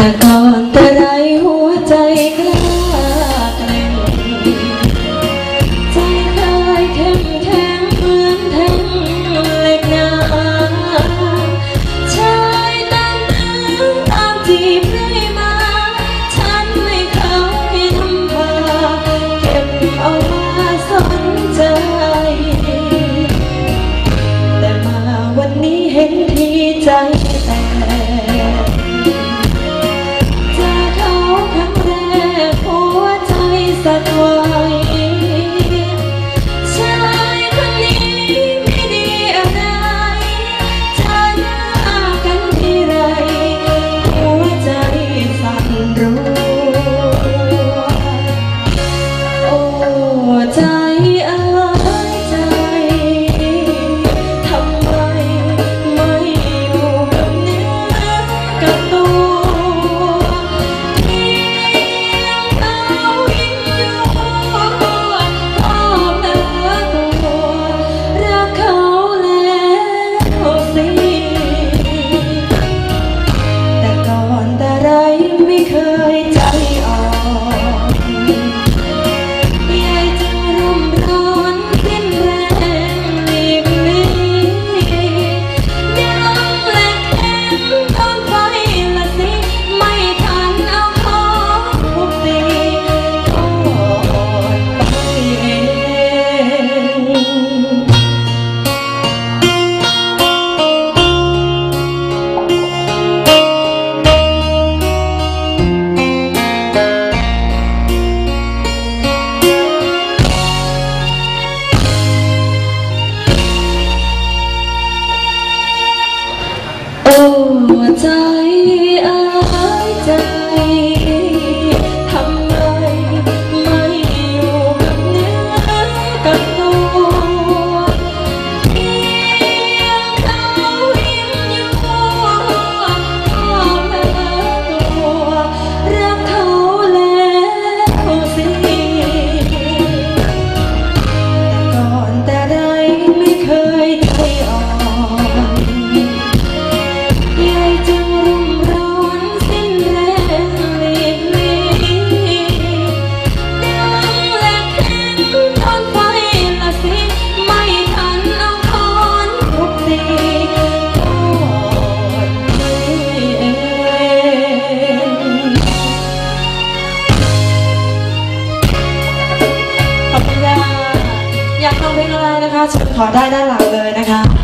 แต่ก่อนแต่ไรหัวใจกล้าแกร่งใจเคยเข้มแข็งเหมือนแท่งเหล็กหนาชายต่างตึงตามจีบเรื่อยมา ฉันไม่เคยทำพาเก็บเอามาสนใจ แต่มาวันนี้เห็นทีใจแตก สั่นไหวชายคนนี้ไม่ดีอะไรฉันอากันทีไร หัวใจสั่นรัวโอ้ใจอ้ยใจ ทำไมไม่อยู่กับเนื้อกับตัว อยากฟังเพลงอะไรนะคะเชิญขอได้ด้านหลังเลยนะคะ